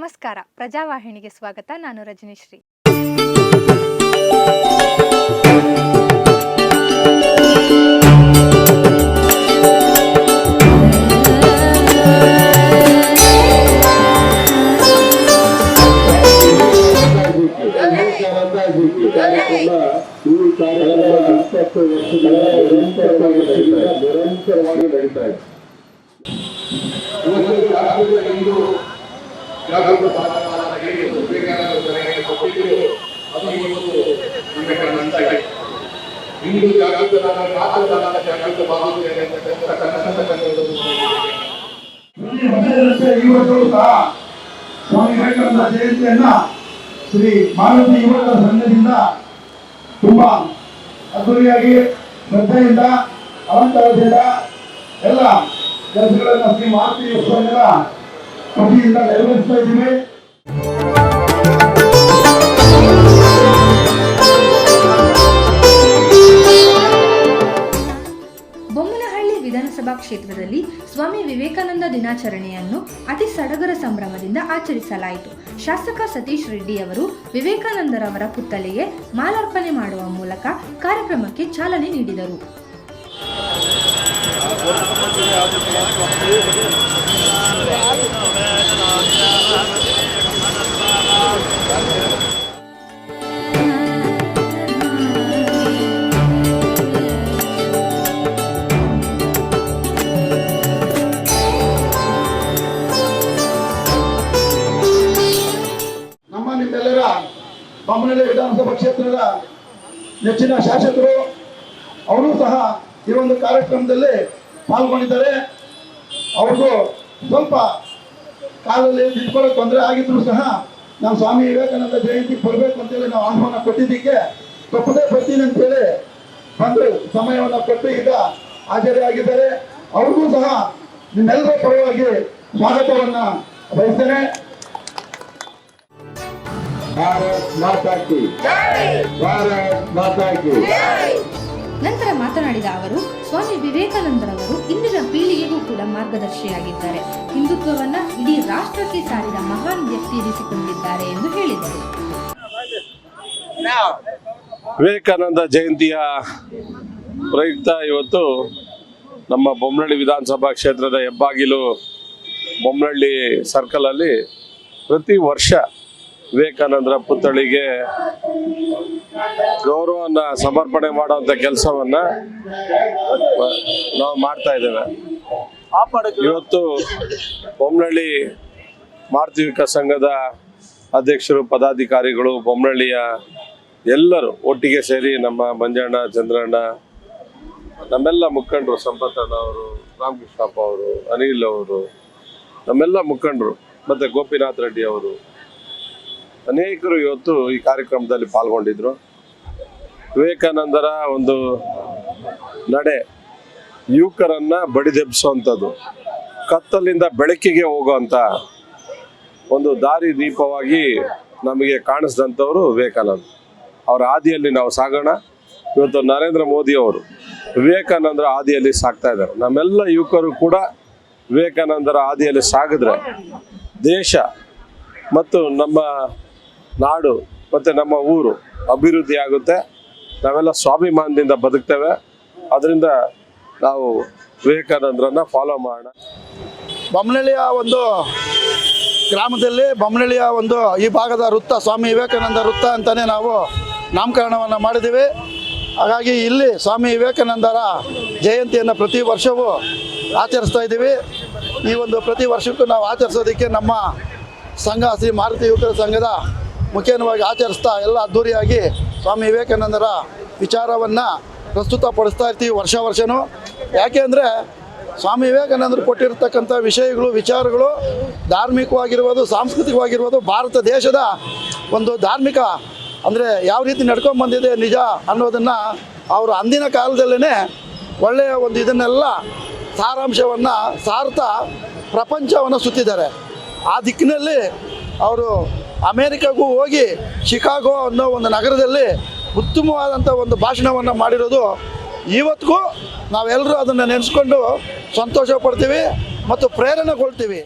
ನಮಸ್ಕಾರ. ಪ್ರಜಾವಾಹಿನಿಗೆ ಸ್ವಾಗತ. ನಾನು ರಜನಿಶ್ರೀ. ನಿರಂತರವಾಗಿ ನಡೀತಾ ಇದೆ. ಜಾಗೃತ ಭಾರತವಾಗಿ ವಿವೇಕಾನಂದರಿಗೆ ಕೊಟ್ಟಿದ್ದು ಅದು ಇವತ್ತು ವಿವೇಕಾನಂದಗೆ ಹಿಂದೂ ಜಾಗೃತ ಮಾತನಾಡ ಜಾಗೃತ ಬಾಗುತ್ತೇನೆ ಅಂತಕ್ಕಂಥ ಕನಸನ್ನು ಕಂಡುಕೊಳ್ಳುವುದು ಪ್ರತಿ ವರ್ಷದಂತೆ ಈ ವರ್ಷವೂ ಸಹ ಸ್ವಾಮಿ ವಿವೇಕಾನಂದ ಜಯಂತಿಯನ್ನ ಶ್ರೀ ಮಾರುತಿ ಯುವಕ ಸಂಘದಿಂದ ತುಂಬಾ ಅದ್ದೂರಿಯಾಗಿ ಶ್ರದ್ಧೆಯಿಂದ ಅಲಂಕಾರದಿಂದ ಎಲ್ಲ ಕೆಲಸಗಳನ್ನು ಶ್ರೀ ಮಾರುತಿ ಸಂಘದ ಬೊಮ್ಮನಹಳ್ಳಿ ವಿಧಾನಸಭಾ ಕ್ಷೇತ್ರದಲ್ಲಿ ಸ್ವಾಮಿ ವಿವೇಕಾನಂದ ದಿನಾಚರಣೆಯನ್ನು ಅತಿ ಸಡಗರ ಸಂಭ್ರಮದಿಂದ ಆಚರಿಸಲಾಯಿತು. ಶಾಸಕ ಸತೀಶ್ ರೆಡ್ಡಿ ಅವರು ವಿವೇಕಾನಂದರವರ ಪುತ್ತಲೆಗೆ ಮಾಲಾರ್ಪಣೆ ಮಾಡುವ ಮೂಲಕ ಕಾರ್ಯಕ್ರಮಕ್ಕೆ ಚಾಲನೆ ನೀಡಿದರು. ಬೊಮ್ಮನಹಳ್ಳಿ ವಿಧಾನಸಭಾ ಕ್ಷೇತ್ರದ ನೆಚ್ಚಿನ ಶಾಸಕರು, ಅವರು ಸಹ ಈ ಒಂದು ಕಾರ್ಯಕ್ರಮದಲ್ಲಿ ಪಾಲ್ಗೊಂಡಿದ್ದಾರೆ. ಅವ್ರಿಗೂ ಸ್ವಲ್ಪ ಕಾಲದಲ್ಲಿ ನಿಂತ್ಕೊಳ್ಳೋ ತೊಂದರೆ ಆಗಿದ್ರು ಸಹ ನಮ್ಮ ಸ್ವಾಮಿ ವಿವೇಕಾನಂದ ಜಯಂತಿಗೆ ಬರಬೇಕು ಅಂತೇಳಿ ನಾವು ಆಹ್ವಾನ ಕೊಟ್ಟಿದ್ದಕ್ಕೆ ತಪ್ಪದೇ ಬರ್ತೀನಿ ಅಂತೇಳಿ ಬಂದು ಸಮಯವನ್ನು ಕೊಟ್ಟು ಈಗ ಹಾಜರಿಯಾಗಿದ್ದಾರೆ ಅವ್ರಿಗೂ ಸಹ ನಿಮ್ಮೆಲ್ಲರ ಪರವಾಗಿ ಸ್ವಾಗತವನ್ನು ಬಯಸ್ತೇನೆ. ಭಾರತ್ ಮಾತಾ ಕಿ ಭಾರತ್ ಮಾತಾ ಕಿ ನಂತರ ಮಾತನಾಡಿದ ಅವರು ಸ್ವಾಮಿ ವಿವೇಕಾನಂದರವರು ಇಂದಿನ ಪೀಳಿಗೆಗೂ ಕೂಡ ಮಾರ್ಗದರ್ಶಿಯಾಗಿದ್ದಾರೆ. ಹಿಂದುತ್ವವನ್ನ ಇಡೀ ರಾಷ್ಟ್ರಕ್ಕೆ ಸಾರಿದ ಮಹಾನ್ ವ್ಯಕ್ತಿ ಇರಿಸಿಕೊಂಡಿದ್ದಾರೆ ಎಂದು ಹೇಳಿದರು. ವಿವೇಕಾನಂದ ಜಯಂತಿಯ ಪ್ರಯುಕ್ತ ಇವತ್ತು ನಮ್ಮ ಬೊಮ್ಮನಹಳ್ಳಿ ವಿಧಾನಸಭಾ ಕ್ಷೇತ್ರದ ಹೆಬ್ಬಾಗಿಲು ಬೊಮ್ಮನಹಳ್ಳಿ ಸರ್ಕಲಲ್ಲಿ ಪ್ರತಿ ವರ್ಷ ವಿವೇಕಾನಂದರ ಪುತ್ಥಳಿಗೆ ಗೌರವವನ್ನು ಸಮರ್ಪಣೆ ಮಾಡುವಂತ ಕೆಲಸವನ್ನ ನಾವು ಮಾಡ್ತಾ ಇದ್ದೇವೆ. ಇವತ್ತು ಬೊಮ್ಮನಹಳ್ಳಿ ಮಾರುತಿವಿಕ ಸಂಘದ ಅಧ್ಯಕ್ಷರು, ಪದಾಧಿಕಾರಿಗಳು ಬೊಮ್ಮನಹಳ್ಳಿಯ ಎಲ್ಲರೂ ಒಟ್ಟಿಗೆ ಸೇರಿ ನಮ್ಮ ಮಂಜಣ್ಣ, ಚಂದ್ರಣ್ಣ, ನಮ್ಮೆಲ್ಲ ಮುಖಂಡರು ಸಂಪತ್ತಣ್ಣ ಅವರು, ರಾಮಕೃಷ್ಣಪ್ಪ ಅವರು, ಅನಿಲ್ ಅವರು, ನಮ್ಮೆಲ್ಲ ಮುಖಂಡರು ಮತ್ತು ಗೋಪಿನಾಥ್ ರೆಡ್ಡಿ ಅವರು ಅನೇಕರು ಇವತ್ತು ಈ ಕಾರ್ಯಕ್ರಮದಲ್ಲಿ ಪಾಲ್ಗೊಂಡಿದ್ರು. ವಿವೇಕಾನಂದರ ಒಂದು ನಡೆ ಯುವಕರನ್ನ ಬಡಿದೆಬ್ಬಿಸುವಂಥದ್ದು ಕತ್ತಲಿಂದ ಬೆಳಕಿಗೆ ಹೋಗುವಂಥ ಒಂದು ದಾರಿ ದೀಪವಾಗಿ ನಮಗೆ ಕಾಣಿಸಿದಂಥವರು ವಿವೇಕಾನಂದ. ಅವರ ಹಾದಿಯಲ್ಲಿ ನಾವು ಸಾಗೋಣ. ಇವತ್ತು ನರೇಂದ್ರ ಮೋದಿ ಅವರು ವಿವೇಕಾನಂದರ ಹಾದಿಯಲ್ಲಿ ಸಾಗ್ತಾ ಇದ್ದಾರೆ. ನಮ್ಮೆಲ್ಲ ಯುವಕರು ಕೂಡ ವಿವೇಕಾನಂದರ ಹಾದಿಯಲ್ಲಿ ಸಾಗಿದ್ರೆ ದೇಶ ಮತ್ತು ನಮ್ಮ ನಾಡು ಮತ್ತು ನಮ್ಮ ಊರು ಅಭಿವೃದ್ಧಿ ಆಗುತ್ತೆ. ನಾವೆಲ್ಲ ಸ್ವಾಭಿಮಾನದಿಂದ ಬದುಕ್ತೇವೆ. ಅದರಿಂದ ನಾವು ವಿವೇಕಾನಂದರನ್ನ ಫಾಲೋ ಮಾಡೋಣ. ಬೊಮ್ಮನಳ್ಳಿಯ ಒಂದು ಗ್ರಾಮದಲ್ಲಿ ಬೊಮ್ಮನಳ್ಳಿಯ ಒಂದು ಈ ಭಾಗದ ವೃತ್ತ ಸ್ವಾಮಿ ವಿವೇಕಾನಂದ ವೃತ್ತ ಅಂತಲೇ ನಾವು ನಾಮಕರಣವನ್ನು ಮಾಡಿದ್ದೀವಿ. ಹಾಗಾಗಿ ಇಲ್ಲಿ ಸ್ವಾಮಿ ವಿವೇಕಾನಂದರ ಜಯಂತಿಯನ್ನು ಪ್ರತಿ ವರ್ಷವೂ ಆಚರಿಸ್ತಾ ಇದ್ದೀವಿ. ಈ ಒಂದು ಪ್ರತಿ ವರ್ಷಕ್ಕೂ ನಾವು ಆಚರಿಸೋದಕ್ಕೆ ನಮ್ಮ ಸಂಘ ಶ್ರೀ ಮಾರುತಿ ಯುವಕರ ಸಂಘದ ಮುಖೇನವಾಗಿ ಆಚರಿಸ್ತಾ ಎಲ್ಲ ಅದ್ಧೂರಿಯಾಗಿ ಸ್ವಾಮಿ ವಿವೇಕಾನಂದರ ವಿಚಾರವನ್ನು ಪ್ರಸ್ತುತಪಡಿಸ್ತಾ ಇರ್ತೀವಿ ವರ್ಷ ವರ್ಷವೂ ಯಾಕೆ ಅಂದರೆ ಸ್ವಾಮಿ ವಿವೇಕಾನಂದರು ಕೊಟ್ಟಿರ್ತಕ್ಕಂಥ ವಿಷಯಗಳು, ವಿಚಾರಗಳು ಧಾರ್ಮಿಕವಾಗಿರ್ಬೋದು, ಸಾಂಸ್ಕೃತಿಕವಾಗಿರ್ಬೋದು, ಭಾರತ ದೇಶದ ಒಂದು ಧಾರ್ಮಿಕ ಅಂದರೆ ಯಾವ ರೀತಿ ನಡ್ಕೊಂಡು ಬಂದಿದೆ ನಿಜ ಅನ್ನೋದನ್ನು ಅವರು ಅಂದಿನ ಕಾಲದಲ್ಲೇ ಒಳ್ಳೆಯ ಒಂದು ಇದನ್ನೆಲ್ಲ ಸಾರಾಂಶವನ್ನು ಸಾರ್ತಾ ಪ್ರಪಂಚವನ್ನು ಸುತ್ತಿದ್ದಾರೆ. ಆ ದಿಕ್ಕಿನಲ್ಲಿ ಅವರು ಅಮೇರಿಕಾಗೂ ಹೋಗಿ ಶಿಕಾಗೋ ಅನ್ನೋ ಒಂದು ನಗರದಲ್ಲಿ ಉತ್ತಮವಾದಂಥ ಒಂದು ಭಾಷಣವನ್ನು ಮಾಡಿರೋದು ಇವತ್ತಿಗೂ ನಾವೆಲ್ಲರೂ ಅದನ್ನು ನೆನೆಸ್ಕೊಂಡು ಸಂತೋಷ ಪಡ್ತೀವಿ ಮತ್ತು ಪ್ರೇರಣೆಗೊಳ್ತೀವಿ.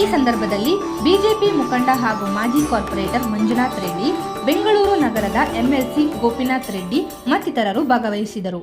ಈ ಸಂದರ್ಭದಲ್ಲಿ ಬಿಜೆಪಿ ಮುಖಂಡ ಹಾಗೂ ಮಾಜಿ ಕಾರ್ಪೊರೇಟರ್ ಮಂಜುನಾಥ್ ರೆಡ್ಡಿ, ಬೆಂಗಳೂರು ನಗರದ ಎಂಎಲ್ಸಿ ಗೋಪಿನಾಥ್ ರೆಡ್ಡಿ ಮತ್ತಿತರರು ಭಾಗವಹಿಸಿದರು.